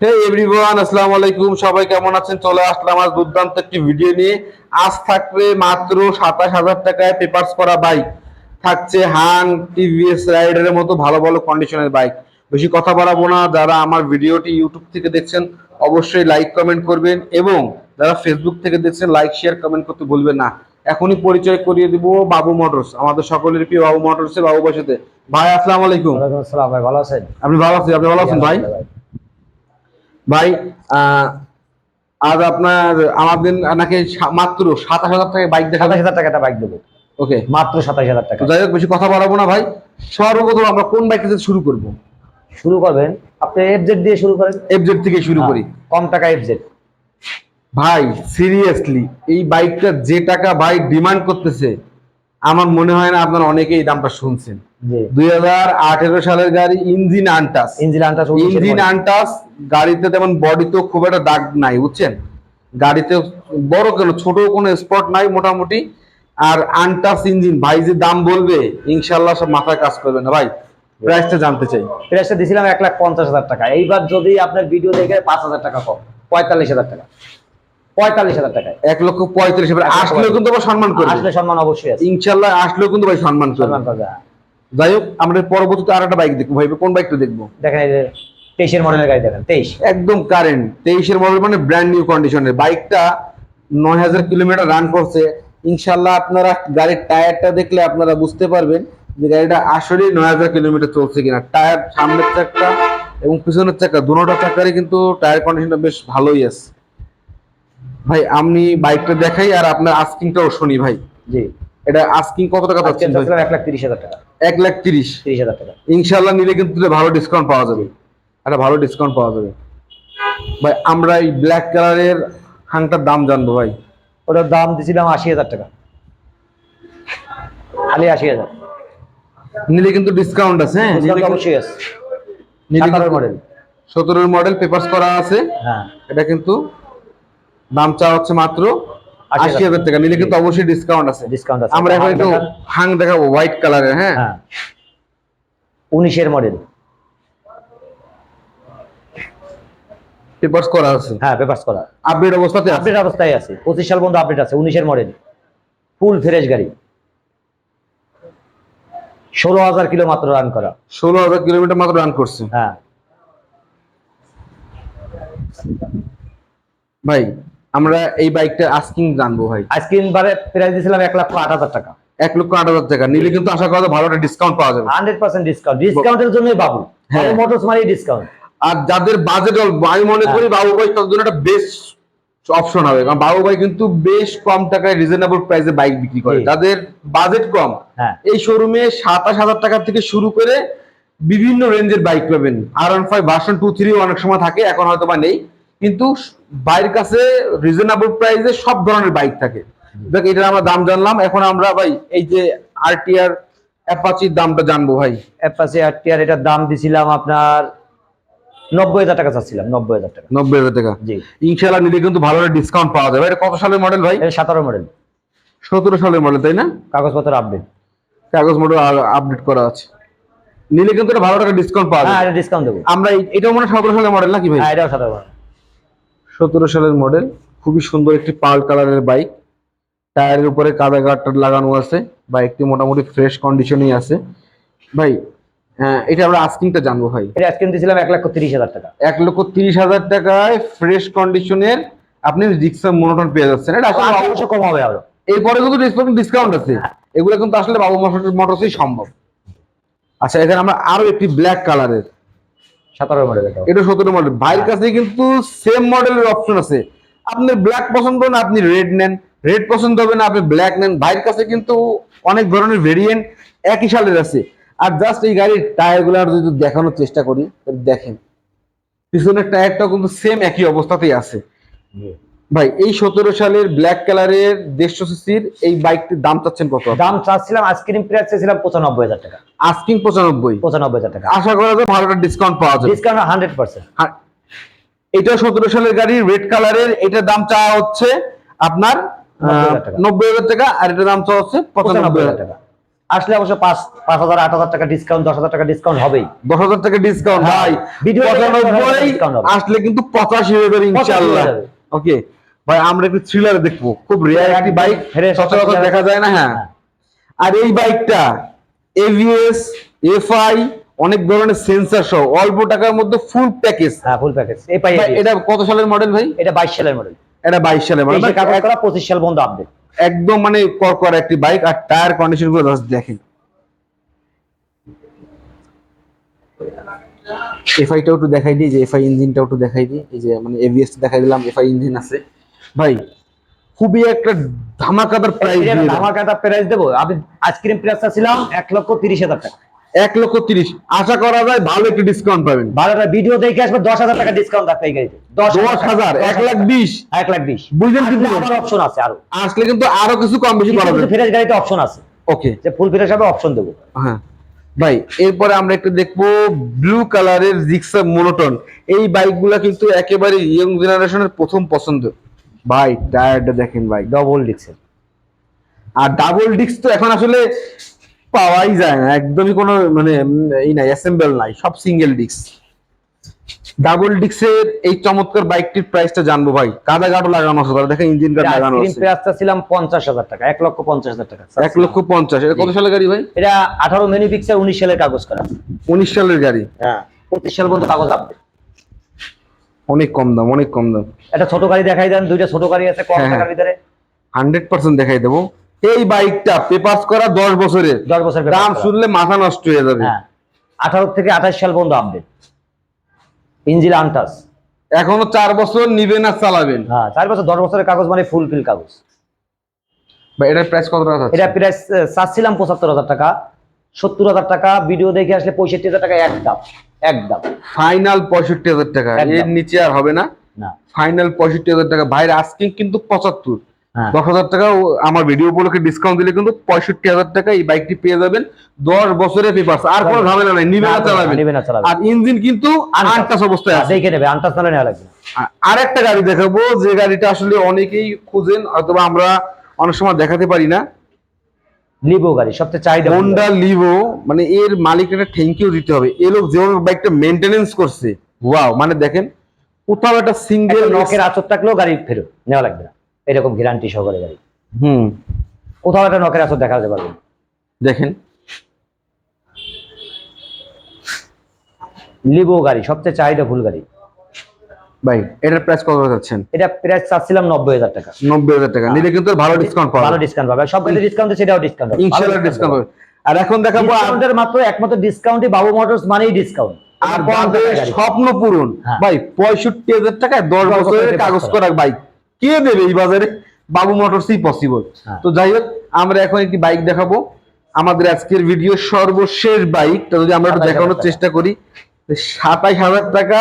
হে everyone আসসালামু আলাইকুম। সবাই কেমন আছেন? চলে আসলাম আজ দুর্দান্ত একটি ভিডিও নিয়ে। আজ থাকবে মাত্র সাতাশ হাজার টাকায় পেপারস করা বাইক থাকছে হাং টিভিএস রাইডারের মতো ভালো ভালো কন্ডিশনের বাইক বেশি কথা বাড়াবো না। যারা আমার ভিডিওটি ইউটিউব থেকে দেখছেন অবশ্যই লাইক কমেন্ট করবেন এবং যারা ফেসবুক থেকে দেখছেন লাইক শেয়ার কমেন্ট করতে ভুলবেন না। এখনই পরিচয় করিয়ে দিব বাবু মোটরস আমাদের সকলের প্রিয় বাবু মোটরসের বাবু বাসাতে। ভাই আসসালামু আলাইকুম। ওয়ালাইকুম আসসালাম। ভাই ভালো আছেন? আপনি ভালো আছেন? আপনি ভালো আছেন ভাই? ভাই আজ আপনার আমাদের নাকি মাত্র সাতাশ হাজার টাকায় বাইক দেখা সাতাশ হাজার টাকা একটা বাইক দেবো। ওকে। মাত্র সাতাশ হাজার টাকা যাই হোক বেশি কথা বাড়াবো না ভাই। সর্বপ্রথম আমরা কোন বাইক থেকে শুরু করব? শুরু করবেন। আপনি এফজেড দিয়ে শুরু করেন। এফজেড থেকে শুরু করি। হ্যাঁ, কম টাকা এফজেড ভাই সিরিয়াসলি এই বাইকটা যে টাকা ভাই ডিমান্ড করতেছে আমার মনে হয় না আপনারা অনেকেই এই দামটা শুনছেন। দুই হাজার আঠেরো সালের গাড়ি engine untouch. Engine untouch engine untouch গাড়িতে তেমন বডি তো খুব একটা দাগ নাই বুঝছেন? গাড়িতে বড় কেন ছোট কোনো স্পট নাই মোটামুটি। আর আনটাস ইঞ্জিন ভাই যে দাম বলবে ইনশাল্লাহ সব মাথায় কাজ করবে না ভাই। প্রাইসটা জানতে চাই। প্রাইসটা দিয়েছিলাম এক লাখ পঞ্চাশ হাজার টাকা। এইবার যদি আপনার ভিডিও দেখে পাঁচ হাজার টাকা কম পঁয়তাল্লিশ হাজার টাকা। পঁয়তাল্লিশ হাজার টাকায়। এক লক্ষ এক আসলেও কিন্তু আবার সম্মান করবে। আসলে সম্মান অবশ্যই আছে। ইনশাল্লাহ আসলেও কিন্তু ভাই সম্মান সম্মান করবে। যাই হোক আমরা পরবর্তীতে আর একটা বাইক দেখব ভাই। কোন বাইকটা দেখব? দেখেন এই যে তেইশের মডেলের গাড়ি দেখেন তেইশ। একদম কারেন্ট তেইশের মডেল মানে ব্র্যান্ড নিউ কন্ডিশনের বাইকটা নয় হাজার কিলোমিটার রান করছে। ইনশাল্লাহ আপনারা গাড়ির টায়ারটা দেখলে আপনারা বুঝতে পারবেন যে গাড়িটা আসলে নয় হাজার কিলোমিটার চলছে কিনা। টায়ার সামনের চাকা এবং পিছনের চাকা দুটোটা চাকারই কিন্তু টায়ার কন্ডিশনটা বেশ ভালোই আছে। ভাই আমি বাইকটা দেখাই আর আপনার আস্কিংটাও শুনি ভাই। জি। এটা আস্কিং কত টাকা পাচ্ছেন ভাই? চাচ্ছিলাম এক লাখ তিরিশ হাজার টাকা। এক লাখ তিরিশ? তিরিশ হাজার টাকা। ইনশাল্লাহ নিলে কিন্তু ভালো ডিসকাউন্ট পাওয়া যাবে। একটা ভালো ডিসকাউন্ট পাওয়া যাবে। ভাই আমরা এই ব্ল্যাক কালারের হাংটার দাম জানব ভাই। ওটার দাম দিয়েছিলাম আশি হাজার টাকা। খালি আশি হাজার। নিলে কিন্তু ডিসকাউন্ট আছে হ্যাঁ? অবশ্যই আছে। নিলে মডেল সতেরোর মডেল পেপার্স করা আছে। হ্যাঁ। এটা কিন্তু দাম চাওয়া হচ্ছে মাত্র আশি হাজার টাকা। নিলে কিন্তু অবশ্যই ডিসকাউন্ট আছে। ডিসকাউন্ট আছে। আমরা এখন একটু হাং দেখাবো হোয়াইট কালারের হ্যাঁ। হ্যাঁ। উনিশের মডেল পেপার্স করা আছে। হ্যাঁ পেপার্স করা। আপডেট অবস্থাতে আপডেট অবস্থায় আছে। পঁচিশ সাল পর্যন্ত আপডেট আছে। উনিশের মডেল ফুল ফ্রেশ গাড়ি। ষোলো হাজার কিলো মাত্র রান করা। ষোলো হাজার কিলোমিটার মাত্র রান করছে। হ্যাঁ। ভাই আমরা এই বাইকটা আস্কিং জানব ভাই। আইসক্রিম বারে প্রাইস দিয়েছিলাম এক লক্ষ আট হাজার টাকা। এক লক্ষ আট হাজার টাকা। নিলে কিন্তু আশা করা ভালো একটা ডিসকাউন্ট পাওয়া যাবে। হান্ড্রেড পার্সেন্ট ডিসকাউন্ট ডিসকাউন্টের জন্যই বাবু। হ্যাঁ। মোটরস মানে ডিসকাউন্ট আর যাদের বাজেট অল্প আমি মনে করি বাবু ভাই তাদের জন্য একটা বেস্ট অপশন হবে। কারণ বাবু ভাই কিন্তু বেশ কম টাকায় রিজনেবল প্রাইসে বাইক বিক্রি করে। জি। যাদের বাজেট কম হ্যাঁ। এই শোরুমে সাতাশ হাজার টাকা থেকে শুরু করে বিভিন্ন রেঞ্জের বাইক পাবেন। R one five version two three অনেক সময় থাকে এখন হয়তো বা নেই। কিন্তু বাইরের কাছে রিজনেবল প্রাইসে সব ধরনের বাইক থাকে। দেখ এটার আমরা দাম জানলাম এখন আমরা ভাই এই যে আরটিআর অ্যাপাচির দামটা জানব ভাই। অ্যাপাচি আর টিয়ার এটার দাম দিছিলাম আপনার নব্বই হাজার টাকা চাচ্ছিলাম নব্বই হাজার টাকা। নব্বই হাজার টাকা? জি। ইনশাল্লাহ নিলে কিন্তু ভালো ডিসকাউন্ট পাওয়া যাবে এটা কত সালের মডেল ভাই? এটা সতেরো মডেল সতেরো সালের মডেল তাই না? কাগজপত্র আপডেট কাগজ মডেল আপডেট করা আছে। নিলে কিন্তু ভালো টাকা ডিসকাউন্ট পাওয়া হ্যাঁ যাবে ডিসকাউন্ট দেবো। আমরা এটাও মনে হয় সতেরো সালের মডেল নাকি ভাই? হ্যাঁ এটাও সতেরো মডেল সতেরো সালের মডেল খুবই সুন্দর একটি পার্ল কালারের বাইক টায়ারের উপরে কাদা গার্ডটার লাগানো আছে বাইকটি মোটামুটি ফ্রেশ কন্ডিশনেই আছে। ভাই হ্যাঁ এটা আমরা আস্কিংটা জানব ভাই। এটা আইসক্রিম দিয়েছিলাম এক লক্ষ তিরিশ হাজার টাকা। এক লক্ষ তিরিশ হাজার টাকায় ফ্রেশ কন্ডিশনের আপনি রিক্সা মনোটন পেয়ে যাচ্ছেন। এটা আসলে অবশ্য কম হবে আরও। এরপরে কিন্তু ডিসকাউন্ট আছে। এগুলো কিন্তু আসলে বাবু মোটর মোটরসই সম্ভব। আচ্ছা এখানে আমরা আরও একটি ব্ল্যাক কালারের সতেরো মডেল এটা এটা সতেরো মডেল ভাইয়ের কাছে কিন্তু সেম মডেলের অপশন আছে। আপনি ব্ল্যাক পছন্দ না আপনি রেড নেন। রেড পছন্দ হবে না আপনি ব্ল্যাক নেন। ভাইয়ের কাছে কিন্তু অনেক ধরনের ভেরিয়েন্ট একই সালের আছে। আর জাস্ট এই গাড়ির টায়ারগুলো যদি দেখানোর চেষ্টা করি দেখেন। পিছনের টায়ারটাও কিন্তু সেম একই অবস্থাতেই আছে। ভাই এই সতেরো সালের ব্ল্যাক কালারের দেড়শো সিসির এই বাইকটির দাম চাচ্ছেন কত? দাম চাচ্ছিলাম আইসক্রিম প্রাইস পঁচানব্বই হাজার টাকা। আস্কিং পঁচানব্বই। পঁচানব্বই হাজার টাকা। আশা করা যায় ভালো ডিসকাউন্ট পাওয়া যাবে। ডিসকাউন্ট হান্ড্রেড পার্সেন্ট এটা সতেরো সালের গাড়ি রেড কালারের এটার দাম চাওয়া হচ্ছে আপনার নব্বই হাজার টাকা। আর এটার দাম চাওয়া হচ্ছে পঁচানব্বই হাজার টাকা। আসলে অবশ্য পাঁচ পাঁচ হাজার আট হাজার টাকা ডিসকাউন্ট দশ হাজার টাকা ডিসকাউন্ট হবেই। দশ হাজার টাকা ডিসকাউন্ট হ্যাঁ, হবে। আসলে কিন্তু পঁচাশি হয়ে ইনশাল্লাহ। ওকে ভাই আমরা একটু থ্রিলার দেখব। খুব রেয়ার একটি বাইক Fresh, সচরাচর দেখা যায় না হ্যাঁ। হ্যাঁ। আর এই বাইকটা এভিএস এফআই অনেক ধরনের সেন্সর সহ অল্প টাকার মধ্যে ফুল প্যাকেজ হ্যাঁ ফুল প্যাকেজ এই পাই এটা কত সালের মডেল ভাই? এটা বাইশ সালের মডেল এটা বাইশ সালের মডেল করা পঁচিশ সাল বন্ধ আপডেট একদম মানে করকর একটি বাইক আর টায়ার কন্ডিশনগুলো জাস্ট দেখেন। এফআইটাও একটু দেখাই দিই যে এফআই ইঞ্জিনটাও একটু দেখাই দিই। এই যে মানে এভিএস দেখাই দিলাম এফআই ইঞ্জিন আছে। ভাই খুবই একটা ধামাকাদার প্রাইস কাটা প্রাইস দেবো। আমি আইসক্রিম প্রাইসটা ছিলাম এক লক্ষ তিরিশ হাজার টাকা। এক লক্ষ তিরিশ। আশা করা যায় ভালো একটি ডিসকাউন্ট পাবেন। ভালো একটা ভিডিও দেখে আসবে দশ হাজার টাকা ডিসকাউন্ট থাকবে এই গাড়িতে। দশ হাজার এক লাখ বিশ। এক লাখ বিশ। বুঝলেন কি আসলে বুঝলেন? আমার অপশন আছে আরও। আসলে কিন্তু আরও কিছু কম বেশি করা যাবে। ফ্রেশ গাড়িতে অপশন আছে। ওকে যে ফুল ফ্রেশ হবে অপশন দেবো। হ্যাঁ। ভাই এরপরে আমরা একটু দেখব ব্লু কালারের জিক্সা মোনোটন এই বাইকগুলা কিন্তু একেবারে ইয়ং জেনারেশনের প্রথম পছন্দ ভাই টায়ারটা দেখেন ভাই ডবল ডিক্সেল আর ডাবল ডিস্ক তো এখন আসলে পাওয়াই যায় না একদমই কোনো মানে এই নাই অ্যাসেম্বল নাই সব সিঙ্গেল ডিস্ক ডাবল ডিস্কের এই চমৎকার বাইকটির প্রাইসটা জানব ভাই কাদা গাড়ো লাগানো আছে দেখেন ইঞ্জিন গার্ড লাগানো আছে। প্রাইসটা ছিলাম পঞ্চাশ হাজার টাকা এক লক্ষ পঞ্চাশ হাজার টাকা। এক লক্ষ পঞ্চাশ এটা কত সালের গাড়ি ভাই? এটা আঠারো মেনি পিক্সেল উনিশ সালের কাগজ করা। উনিশ সালের গাড়ি। হ্যাঁ পঁচিশ সাল পর্যন্ত কাগজ আপডেট অনেক কম দাম অনেক কম দাম। একটা ছোট গাড়ি দেখাই দেন দুইটা ছোট গাড়ি আছে কম হ্যাঁ, টাকার ভিতরে। হান্ড্রেড পার্সেন্ট দেখাই দেবো। এই বাইকটা পেপার্স করা দশ বছরের। দশ বছর দাম শুনলে মাথা নষ্ট হয়ে যাবে। হ্যাঁ। আঠারো থেকে আঠাশ সাল পর্যন্ত আপডেট ইঞ্জিল আনটাস এখনও চার বছর নিবেন আর চালাবেন। হ্যাঁ চার বছর দশ বছরের কাগজ মানে ফুল ফিল কাগজ। এটার প্রাইস কত টাকা এটা প্রাইস চাচ্ছিলাম পঁচাত্তর হাজার টাকা। সত্তর হাজার টাকা ভিডিও দেখে আসলে পঁয়ষট্টি হাজার টাকা একদম একদম। ফাইনাল পঁয়ষট্টি হাজার টাকা। এর নিচে আর হবে না। না। ফাইনাল পঁয়ষট্টি হাজার টাকা। ভাইয়ের আজকে কিন্তু পঁচাত্তর। হ্যাঁ। দশ হাজার টাকা আমার ভিডিও উপলক্ষে ডিসকাউন্ট দিলে কিন্তু পঁয়ষট্টি হাজার টাকা এই বাইকটি পেয়ে যাবেন। দশ বছরের পেপার্স আর কোনো ঝামেলা নাই। আর নিবে না আর ইঞ্জিন কিন্তু। আনটাস অবস্থায় আছে। দেখে নেবে আনটাস নাহলে নেওয়া লাগবে না। আ- আরেকটা গাড়ি দেখাবো। যে গাড়িটা আসলে অনেকেই খুঁজেন অথবা আমরা অনেক সময় দেখাতে পারি না। লিবো গাড়ি সবচেয়ে চাহিদা হোন্ডা লিভো মানে এর মালিকটা থ্যাংক ইউ দিতে হবে। এ লোক যেভাবে বাইকটা মেনটেনেন্স করছে ওয়াও মানে দেখেন কোথাও একটা সিঙ্গেল নখের আচর থাকলেও গাড়ি ফেরত নেওয়া লাগবে না। এরকম গ্যারান্টি সহকারে গাড়ি। হুম। কোথাও একটা নখের আচর দেখাতে পারবে না। দেখেন। লিবো গাড়ি সবচেয়ে চাহিদা ফুল গাড়ি। ভাই এটার প্রাইস কত যাচ্ছেন এটা প্রাইস চাচ্ছিলাম নব্বই হাজার টাকা। নব্বই হাজার টাকা। নিলে কিন্তু ভালো ডিসকাউন্ট পাওয়া ভালো ডিসকাউন্ট পাবে সব কিছু ডিসকাউন্ট সেটাও ডিসকাউন্ট ইনশাআল্লাহ ডিসকাউন্ট পাবে আর এখন দেখাবো ডিসকাউন্টের মাত্র একমাত্র ডিসকাউন্টই বাবু মোটরস মানেই ডিসকাউন্ট স্বপ্ন পূরণ। হ্যাঁ। ভাই পঁয়ষট্টি হাজার টাকায় দশ দশ বছরের বছরের কাগজ করা। বাইক কে দেবে এই বাজারে? বাবু মোটরসই পসিবল হ্যাঁ। তো যাই হোক আমরা এখন একটি বাইক দেখাবো। আমাদের আজকের ভিডিও সর্বশেষ বাইকটা যদি আমরা একটু দেখানোর চেষ্টা করি সাতাইশ হাজার টাকা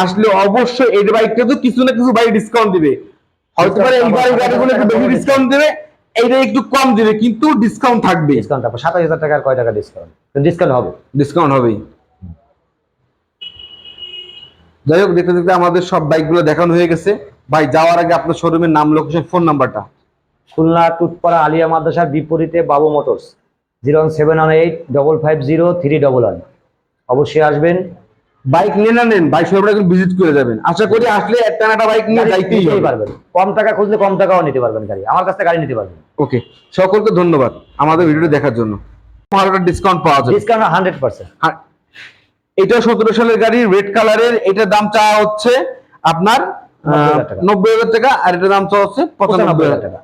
আসলে অবশ্যই এই বাইকটা তো কিছু না কিছু বাইক ডিসকাউন্ট দিবে। হয়তো পারে এই বাইক গাড়িগুলো একটু বেশি ডিসকাউন্ট দেবে এইটা একটু কম দিবে কিন্তু ডিসকাউন্ট থাকবে। ডিসকাউন্ট থাকবে। সাতাশ হাজার টাকার কয় টাকা ডিসকাউন্ট ডিসকাউন্ট হবে? ডিসকাউন্ট হবেই। যাই হোক দেখতে দেখতে আমাদের সব বাইকগুলো দেখানো হয়ে গেছে। ভাই যাওয়ার আগে আপনার শোরুমের নাম লোকেশন ফোন নাম্বারটা খুলনা টুটপাড়া আলিয়া মাদ্রাসার বিপরীতে Babu motors. Zero one seven one eight double five zero three double one অবশ্যই আসবেন। বাইক নিয়ে না নেন বাইক একটু ভিজিট করে যাবেন। আশা করি আসলে একটা একটা বাইক নিয়ে যাইতেই পারবেন। কম টাকা খুঁজলে কম টাকাও নিতে পারবেন গাড়ি। আমার কাছ গাড়ি নিতে পারবেন। ওকে সকলকে ধন্যবাদ আমাদের ভিডিওটি দেখার জন্য। ভালো একটা ডিসকাউন্ট পাওয়া যাবে। ডিসকাউন্ট হান্ড্রেড পার্সেন্ট এটা সতেরো সালের গাড়ি রেড কালারের এটার দাম চাওয়া হচ্ছে আপনার নব্বই হাজার টাকা। আর এটার দাম চাওয়া হচ্ছে পঁচানব্বই হাজার টাকা।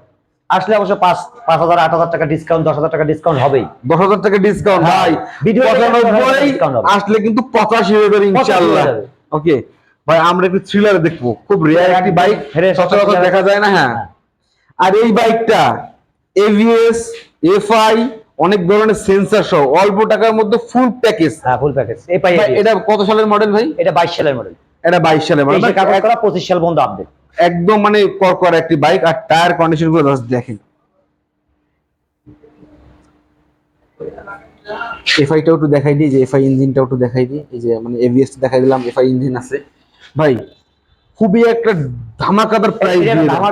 আসলে অবশ্য পাঁচ পাঁচ হাজার আট হাজার টাকা ডিসকাউন্ট দশ হাজার টাকা ডিসকাউন্ট হবেই। দশ হাজার টাকা ডিসকাউন্ট হ্যাঁ, ভাই। পঁচানব্বই আসলে কিন্তু পঁচাশি হয়ে যাবে ইনশাল্লাহ ওকে ভাই আমরা একটু থ্রিলার দেখব। খুব রেয়ার একটি বাইক সচরাচর দেখা যায় না হ্যাঁ। হ্যাঁ। আর এই বাইকটা এভিএস এফআই অনেক ধরনের সেন্সর সহ অল্প টাকার মধ্যে ফুল প্যাকেজ হ্যাঁ ফুল প্যাকেজ এটা কত সালের মডেল ভাই? এটা বাইশ সালের মডেল এটা বাইশ সালের মডেল পঁচিশ সাল পর্যন্ত আপডেট একদম মানে করকর একটি বাইক আর টায়ার কন্ডিশনগুলো দেখেন। এফআইটাও একটু দেখাই দিই যে এফআই ইঞ্জিনটাও একটু দেখাই দিই এই যে মানে এভিএস দেখাই দিলাম এফআই ইঞ্জিন আছে। ভাই খুবই একটা ধামাকাদার প্রাইস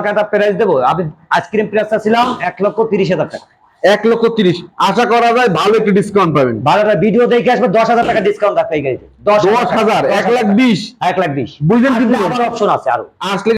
কাটা প্রাইস দেবো। আমি আইসক্রিম প্রাইসটা ছিলাম এক লক্ষ তিরিশ হাজার টাকা। এক লক্ষ তিরিশ। আশা করা যায় ভালো একটু ডিসকাউন্ট পাবেন। ভালো একটা ভিডিও দেখে আসবে দশ হাজার টাকা ডিসকাউন্ট থাকবে এই গাড়িতে। দশ হাজার এক লাখ বিশ। এক লাখ বিশ। বুঝলেন কি আমার অপশন আছে আরও। আসলে